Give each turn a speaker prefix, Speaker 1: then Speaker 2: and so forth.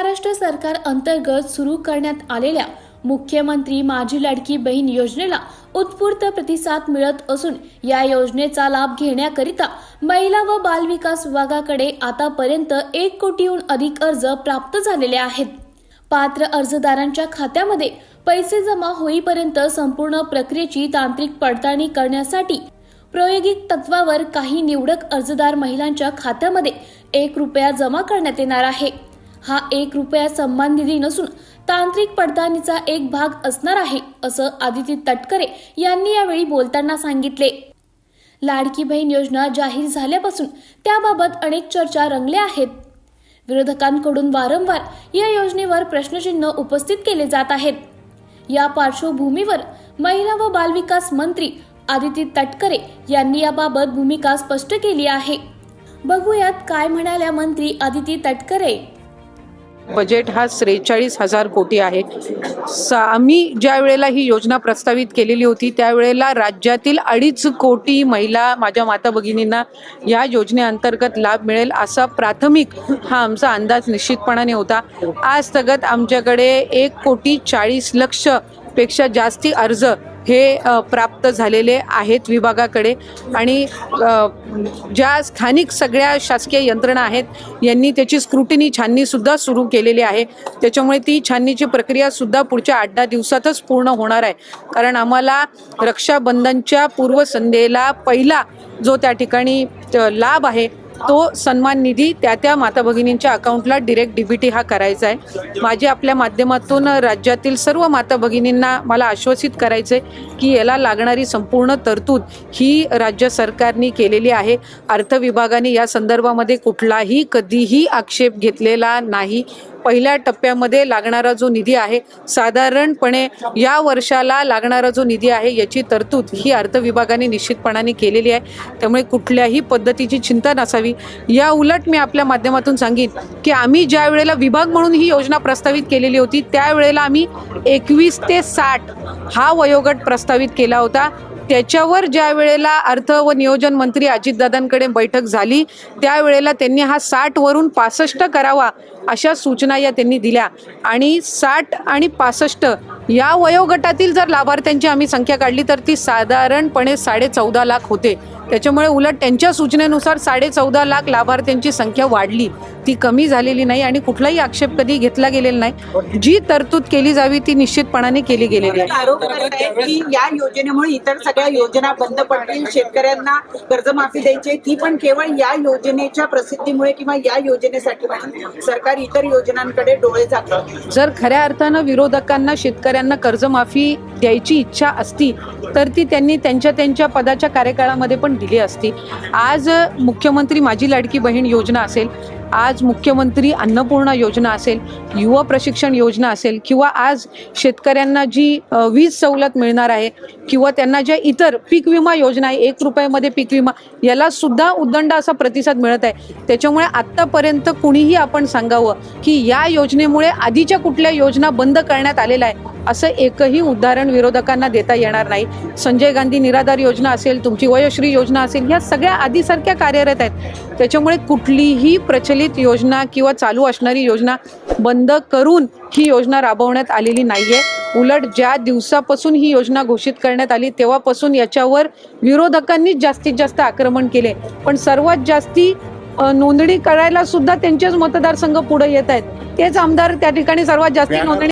Speaker 1: महाराष्ट्र सरकार अंतर्गत सुरू करण्यात आलेल्या मुख्यमंत्री माझी लाडकी बहीण योजनेला उत्स्फूर्त प्रतिसाद मिळत असून या योजनेचा लाभ घेण्याकरिता महिला व बालविकास विभागाकडे आतापर्यंत एक कोटीहून अधिक अर्ज प्राप्त झालेले आहेत. पात्र अर्जदारांच्या खात्यामध्ये पैसे जमा होईपर्यंत संपूर्ण प्रक्रियेची तांत्रिक पडताळणी करण्यासाठी प्रायोगिक तत्वावर काही निवडक अर्जदार महिलांच्या खात्यामध्ये एक रुपया जमा करण्यात येणार आहे. हा एक रुपया सन्मान निधी नसून तांत्रिक पडताळणीचा एक भाग असणार आहे असं आदिती तटकरे यांनी यावेळी बोलताना सांगितले. लाडकी बहीण योजना जाहीर झाल्यापासून त्याबाबत अनेक चर्चा रंगल्या आहेत. विरोधकांकडून वारंवार या योजनेवर प्रश्नचिन्ह उपस्थित केले जात आहेत. या पार्श्वभूमीवर महिला व बालविकास मंत्री आदिती तटकरे यांनी याबाबत भूमिका स्पष्ट केली आहे. बघूयात काय म्हणाल्या मंत्री आदिती तटकरे.
Speaker 2: बजेट हा त्रेचाळीस हजार कोटी आहे. सा आम्ही ज्या वेळेला ही योजना प्रस्तावित केलेली होती त्यावेळेला राज्यातील अडीच कोटी महिला माझ्या माता भगिनींना या योजनेअंतर्गत लाभ मिळेल असा प्राथमिक हा आमचा अंदाज निश्चितपणाने होता. आज तगत आमच्याकडे एक कोटी चाळीस लक्षपेक्षा जास्ती अर्ज हे प्राप्त झालेले आहेत विभागाकडे. आणि ज्या स्थानिक सगळ्या शासकीय यंत्रणा आहेत यांनी त्याची स्क्रुटिनी छाननीसुद्धा सुरू केलेली आहे. त्याच्यामुळे ती छाननीची प्रक्रियासुद्धा पुढच्या आठ दहा दिवसातच पूर्ण होणार आहे. कारण आम्हाला रक्षाबंधनच्या पूर्वसंध्येला पहिला जो त्या ठिकाणी लाभ आहे तो सन्मान निधी त्या त्या माता भगिनींच्या अकाउंटला डिरेक्ट डीबीटी हा करायचा आहे. माझी आपल्या माध्यमातून राज्यातील सर्व माता भगिनींना मला आश्वासित करायचं आहे की याला लागणारी संपूर्ण तरतूद ही राज्य सरकारने केलेली आहे. अर्थ विभागाने या संदर्भामध्ये कुठलाही कधीही आक्षेप घेतलेला नाही. पहिल्या टप्प्यामध्ये लागणारा जो निधी आहे साधारणपणे या वर्षाला लागणारा जो निधी आहे याची तरतूद ही अर्थ विभागाने निश्चितपणाने केलेली आहे. त्यामुळे कुठल्याही पद्धतीची चिंता नसावी. या उलट मी आपल्या माध्यमातून सांगेन की आम्ही ज्या वेळेला विभाग म्हणून ही योजना प्रस्तावित केलेली होती त्यावेळेला आम्ही एकवीस ते साठ हा वयोगट प्रस्तावित केला होता. त्याच्यावर ज्या वेळेला अर्थ व नियोजन मंत्री अजितदादांकडे बैठक झाली त्यावेळेला त्यांनी हा साठवरून पासष्ट करावा अशा सूचना या त्यांनी दिल्या. आणि साठ आणि पासष्ट या वयोगटातील जर लाभार्थ्यांची आम्ही संख्या काढली तर ती साधारणपणे साडे चौदा लाख होते. त्याच्यामुळे उलट त्यांच्या सूचनेनुसार साडे चौदा लाख लाभार्थ्यांची संख्या वाढली. ती कमी झालेली नाही आणि कुठलाही आक्षेप कधी घेतला गेलेला नाही. जी तरतूद केली जावी ती निश्चितपणाने केली गेलेली आहे.
Speaker 3: आरोप करत आहेत की या योजनेमुळे इतर सगळ्या योजना बंद पडतील शेतकऱ्यांना कर्जमाफी द्यायची ती पण केवळ या योजनेच्या प्रसिद्धीमुळे किंवा या योजनेसाठी सरकार इतर योजनांकडे डोळे झाकलं.
Speaker 2: जर खऱ्या अर्थानं विरोधकांना शेतकऱ्यांना कर्जमाफी द्यायची इच्छा असती तर ती त्यांनी त्यांच्या त्यांच्या पदाच्या कार्यकाळामध्ये पण दिली असती. आज मुख्यमंत्री माझी लाडकी बहीण योजना असेल आज मुख्यमंत्री अन्नपूर्णा योजना असेल युवा प्रशिक्षण योजना असेल किंवा आज शेतकऱ्यांना जी वीज सवलत मिळणार आहे किंवा त्यांना ज्या इतर पीक विमा योजना आहे एक रुपयामध्ये पीक विमा याला सुद्धा उदंड असा प्रतिसाद मिळत आहे. त्याच्यामुळे आत्तापर्यंत कुणीही आपण सांगावं की या योजनेमुळे आधीच्या कुठल्या योजना बंद करण्यात आलेल्या आहे असं एकही उदाहरण विरोधकांना देता येणार नाही. संजय गांधी निराधार योजना असेल तुमची वयोश्री योजना असेल ह्या सगळ्या आधीसारख्या कार्यरत आहेत. त्याच्यामुळे कुठलीही प्रचलित योजना किंवा चालू असणारी योजना बंद करून ही योजना राबवण्यात आलेली नाहीये. उलट ज्या दिवसापासून ही योजना घोषित करण्यात आली तेव्हापासून याच्यावर विरोधकांनीच जास्तीत जास्त आक्रमण केले. पण सर्वात जास्ती नोंदणी करायला सुद्धा त्यांचेच मतदारसंघ पुढे येत आहेत. तेच आमदार त्या ठिकाणी सर्वात जास्ती नोंदणी